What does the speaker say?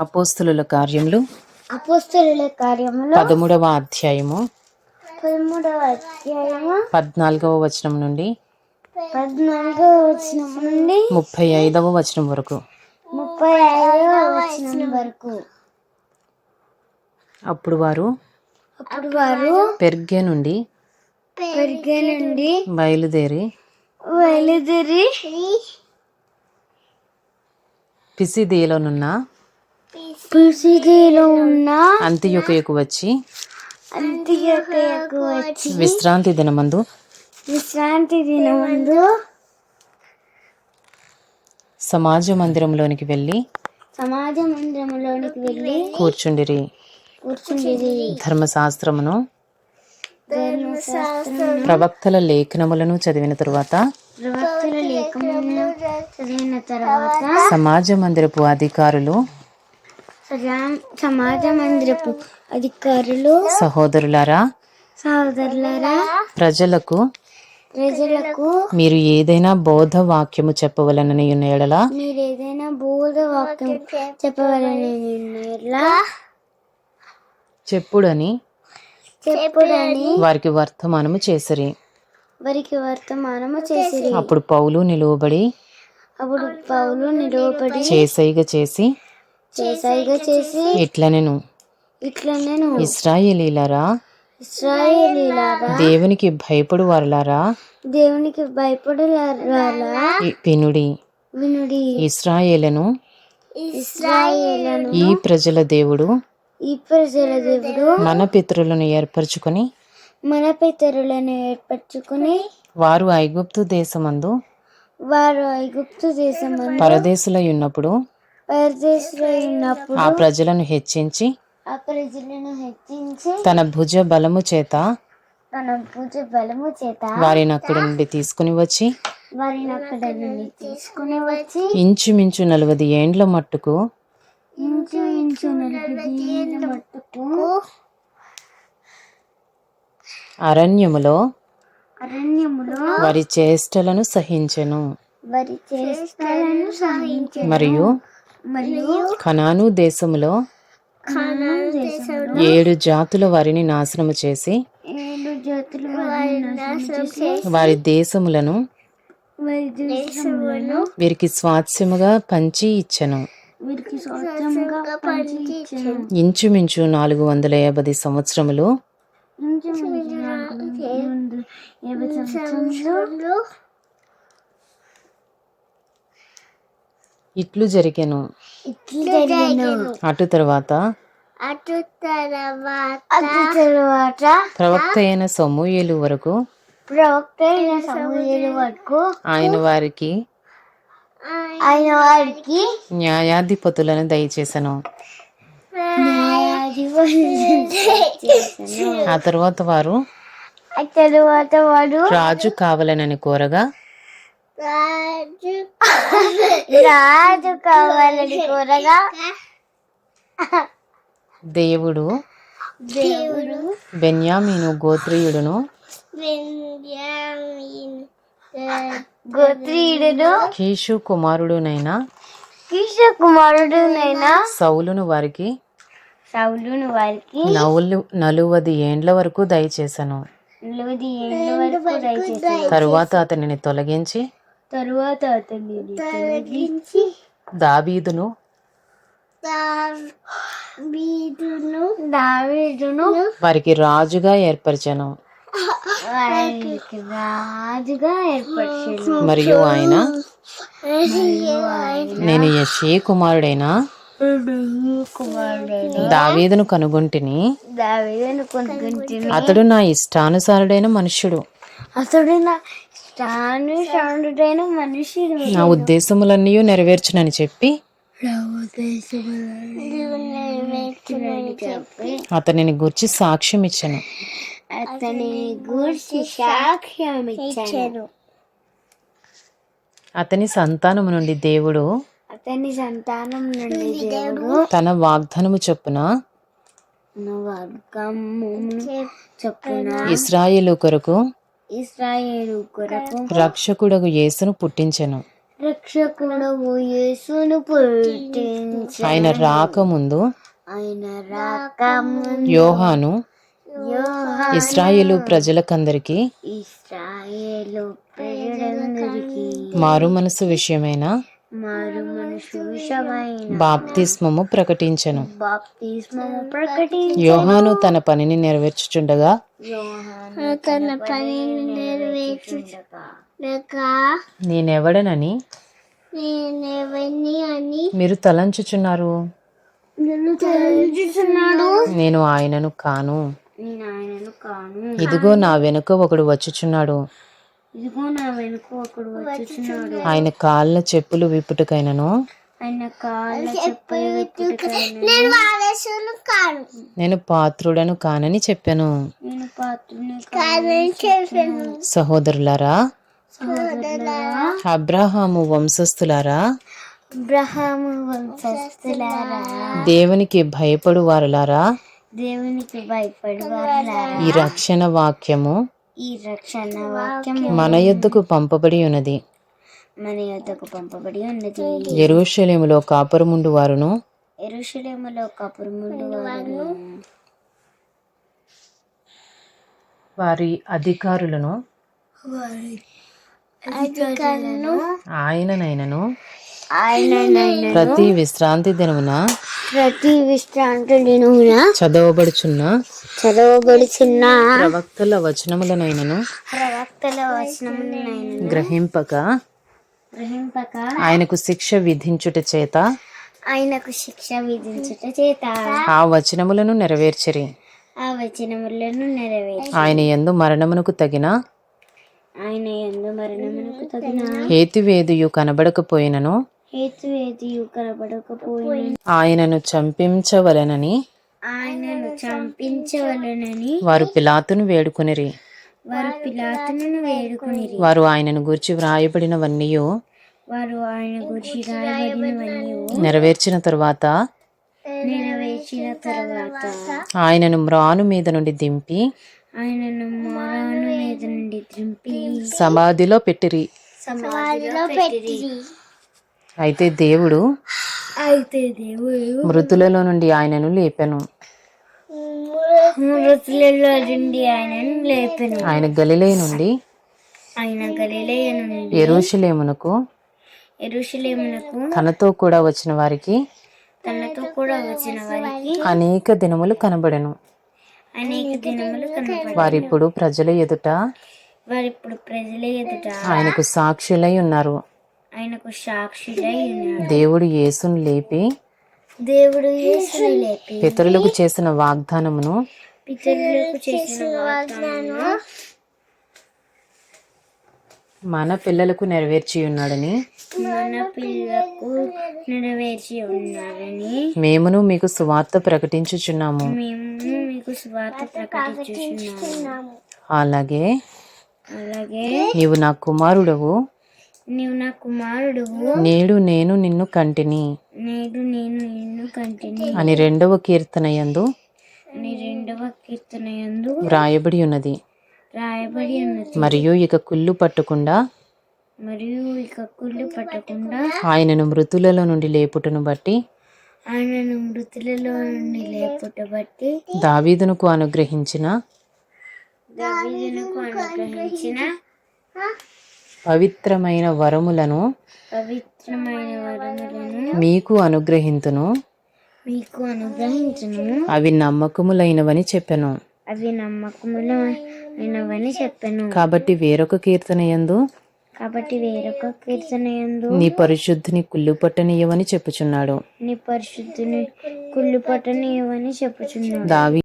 అపోస్తుల కార్యములు. అపోస్తలుల కార్యములు. పదమూడవ అధ్యాయము. పదమూడవ అధ్యాయము. పద్నాలుగవ వచనం నుండి. పద్నాలుగవ వచనం నుండి. ముప్పై ఐదవ వచనం వరకు. ముప్పై ఐదవ వచనం వరకు. అప్పుడు వారు అప్పుడు వారు పెర్గే నుండి పెరిగే నుండి బయలుదేరి బయలుదేరి పిసిదీలోనున్న పుసిదిలో ఉన్న అంత్యొకయకు వచ్చి అంత్యకయకు వచ్చి విశ్రాంతి దినమందు విశ్రాంతి దినమందు సమాజ మందిరంలోనికి వెళ్ళి సమాజ మందిరంలోనికి వెళ్ళి కూర్చుండిరి. కూర్చుండేది ధర్మశాస్త్రమును ధర్మశాస్త్రం ప్రవక్తల లేఖనములను చదివిన తరువాత ప్రవక్తల లేఖనములను చదివిన తర్వాత సమాజ మందిరపు అధికారులు సమాజ మందిరపు అధికారులు సహోదరులారా సహోదరులారా ప్రజలకు ప్రజలకు మీరు ఏదైనా బోధ వాక్యము చెప్పవలనని ఉన్న ఎడల మీరు ఏదైనా బోధ వాక్యం చెప్పవాలని నిర్ణయంలా చెప్పుడని చెప్పుడని వారికి వర్తమానము చేసిరి. వారికి వర్తమానము చేసిరి. అప్పుడు పౌలు నిలువబడి అప్పుడు పౌలు నిలవబడి చేసైగ చేసి చేసాయిగా చేసి ఇట్లా నేను ఇట్లా నేను ఇస్రాయేలీలారా? ఇస్రాయేలీలారా? దేవునికి భయపడు వారులారా దేవునికి భయపడలారా? ఈ- వినుడి. వినుడి. ఇస్రాయేలను. ఇస్రాయేలను. ఈ ప్రజల దేవుడు. ఈ ప్రజల దేవుడు. మన పితరులను ఏర్పరచుకొని. మన పితరులను ఏర్పరచుకుని. వారు ఐగుప్తు దేశమందు. వారు ఐగుప్తు దేశమందు. పరదేశులై ఉన్నప్పుడు. పరదేశులై ఉన్నప్పుడు ఆ ప్రజలను హెచ్చించి ఆ ప్రజలను హెచ్చించి తన భుజ బలము చేత తన పూజ బలము చేత వారిని అక్కడి నుండి తీసుకుని వచ్చి వారిని అక్కడ నుండి తీసుకుని వచ్చి ఇంచుమించు నలవది ఏండ్ల మట్టుకు ఇంచు ఇంచు నలభై ఏళ్ళ మట్టుకు అరణ్యములో అరణ్యములో వారి చేష్టలను సహించెను. వారి చేష్టలను సహించి మరియు మరియు కనాను దేశములో ఏడు జాతుల వారిని నాశనము చేసి వారి దేశములను వారి దేశములను వీరికి స్వాస్యముగా పంచి ఇచ్చెను. వీరికి స్వచ్ఛంగా పంచి ఇచ్చెను. ఇంచుమించు నాలుగు వందల యాభై సంవత్సరములు ఇంచుమించు నాలుగు వందల యాభై సంవత్సరంలో ఇట్లు జరిగెను. ఇట్లు జరిగెను. అటు తర్వాత? అటు తర్వాత ప్రవక్త అయిన సమూయేలు వరకు? ప్రవక్త అయిన సమూహల వరకు ఆయన వారికి? ఆయన వారికి న్యాయాధిపతులను దయచేసను. న్యాయాధిపతులను చేసెను. ఆ తరువాత వారు? ఆ తరువాత వాడు రాజు కావాలనని కోరగా? రాజు రాజు కావాలని కోరగా దేవుడు దేవుడు బెన్యామీను గోత్రీయుడును గోత్రీయుడును కీషు కుమారుడునైన కృష్ణ కుమారుడునైన సౌలును వారికి సౌలును వారికి నవ్వులు నలువది ఏండ్ల వరకు దయచేసి తరువాత అతనిని తొలగించి తరువాత అతన్ని తొలగించి దావీదును? దావీదును దావీదును వారికి రాజుగా ఏర్పరచను. వారికి రాజుగా ఏర్పరిచాను. మరియు ఆయన? నేను యషే కుమారుడైన? కుమారుడైన దావీదును కనుగొంటిని. దావీదును కొనుక్కుంటుని అతడు నా ఇష్టానుసారుడైన మనుష్యుడు. అతడు నా నా ఉద్దేశములన్నీ నెరవేర్చునని చెప్పి చెప్పి అతనిని గూర్చి సాక్ష్యం ఇచ్చను అతని గూర్చి సాక్ష్యం ఇచ్చాను అతని సంతానము నుండి దేవుడు అతని సంతానం నుండి దేవుడు తన వాగ్దానము చొప్పున చొప్పున ఇస్రాయేలు కొరకు ఇస్రాయేలు కొరకు రక్షకుడగు యేసును పుట్టించెను. రక్షకుడవు యేసును పుట్టించి ఆయన రాకముందు ఆయన రాక ముందు యోహాను ఇస్రాయేలు ప్రజలకందరికీ ఇస్రాయేలు ప్రజలందరికీ మారు మనసు విషయమైన బాప్తిస్మము ప్రకటించెను. యోహాను తన పనిని నెరవేర్చుచుండగా తన పనిని నెరవేర్చుగా నేనెవడనని? అని మీరు తలంచుచున్నారు. నేను ఆయనను కాను. ఇదిగో నా వెనుక ఒకడు వచ్చుచున్నాడు. ఇదిగో నా వెనుక ఒకడు వచ్చుచున్నాడు ఆయన కాళ్ళ చెప్పులు విప్పుటకైనను. ఆయన కాళ్ళ చెప్పులు నేను వారసును కాను. నేను పాత్రుడను కానని చెప్పాను. నేను పాత్రుని కాదని చెప్పాను. సహోదరులారా సహోదరులారా. అబ్రహాము వంశస్థులారా? అబ్రహాము వంశస్థులారా. దేవునికి భయపడు వారులారా దేవునికి భయపడి వారులారా ఈ రక్షణ వాక్యము ఈ రక్షణ వాక్యం మన యొద్దకు పంపబడి ఉన్నది. మన యొద్దకు పంపబడి ఉన్నది. ఎరుషలేములో కాపురముండు వారును. ఎరుషలేములో కపురముండు వారు వారి అధికారులను. ఆయననైనను. ఆయన ప్రతి విశ్రాంతి దినమున ప్రతి విశ్రాంతి దినమున చదవబడుచున్న చదవబడుచున్న ప్రవక్తల వచనములనైనను ప్రవక్తల వచనములైన గ్రహింపక గ్రహింపక ఆయనకు శిక్ష విధించుట చేత ఆయనకు శిక్ష విధించుట చేత ఆ వచనములను నెరవేర్చరి. ఆ వచనములను నెరవేర్చి ఆయన యందు మరణమునకు తగిన ఆయన ఎందు మరణమునకు తగిన హేతువేదియు కనబడకపోయినను ఆయనను చంపించవలెనని ఆయనను చంపించవలనని వారు పిలాతును వేడుకొనిరి. వారు పిలాతును వేడుకుని వారు ఆయనను గురించి వ్రాయబడినవన్నీయు వారు ఆయన గురించి రాయబడినవన్నీ నెరవేర్చిన తరువాత నెరవేర్చిన తర్వాత ఆయనను మ్రాను మీద నుండి దింపి ఆయనను మోరాను మీద నుండి త్రింపి సమాధిలో పెట్టిరి. సమాధిలో పెట్టి అయితే దేవుడు అయితే దేవుడు మృతులలో నుండి ఆయనను లేపెను. మృతులలో నుండి ఆయనను లేపెను. ఆయన గలిలే నుండి ఆయన గలిలయ నుండి ఎరుషలేమునకు ఎరుషలేమునకు తనతో కూడా వచ్చిన వారికి తనతో కూడా వచ్చిన వారికి అనేక దినములు కనబడెను. అనేక దినములు కనబడి వారిప్పుడు ప్రజల ఎదుట వారిప్పుడు ప్రజల ఎదుట ఆయనకు సాక్షులై ఉన్నారు. ఆయనకు ఉన్నారు దేవుడు యేసును లేపి దేవుడు యేసుని లేపి పితరులకు చేసిన వాగ్దానమును పితరులకు చేసిన వాగ్దానము మన పిల్లలకు నెరవేర్చి ఉన్నాడని మన పిల్లకు నెరవేర్చి ఉన్నారని మేమును మీకు సువార్త ప్రకటించుచున్నాము. మేము మీకు స్వాత ప్రకటించుచున్నాము. అలాగే అలాగే నీవు నా కుమారుడవు. నీవు నా కుమారుడు. నేడు నేను నిన్ను కంటిని. నేడు నేను నిన్ను కంటిని. అని రెండవ కీర్తన యందు అని రెండవ కీర్తన యందు వ్రాయబడి ఉన్నది. రాయబడి ఉన్నది. మరియు ఇక కుళ్ళు పట్టకుండా మరియు ఇక కుళ్ళు పట్టకుండా ఆయనను మృతులలో నుండి లేపుటను బట్టి ఆయనను మృతులలో నుండి లేపుట బట్టి దావీదునకు అనుగ్రహించిన దావీదునకు అనుగ్రహించిన పవిత్రమైన వరములను పవిత్రమైన వరములను మీకు అనుగ్రహింతును. మీకు అనుగ్రహించును. అవి నమ్మకములైనవని చెప్పెను. అవి నమ్మకములు అయినవని చెప్పాను. కాబట్టి వేరొక కీర్తన యందు కాబట్టి వేరొక కీర్తన యందు నీ పరిశుద్ధిని కుళ్ళు పట్టనీయవని చెప్పుచున్నాడు. నీ పరిశుద్ధిని కుళ్ళు పట్టనివని చెప్పుచున్నాడు. దావి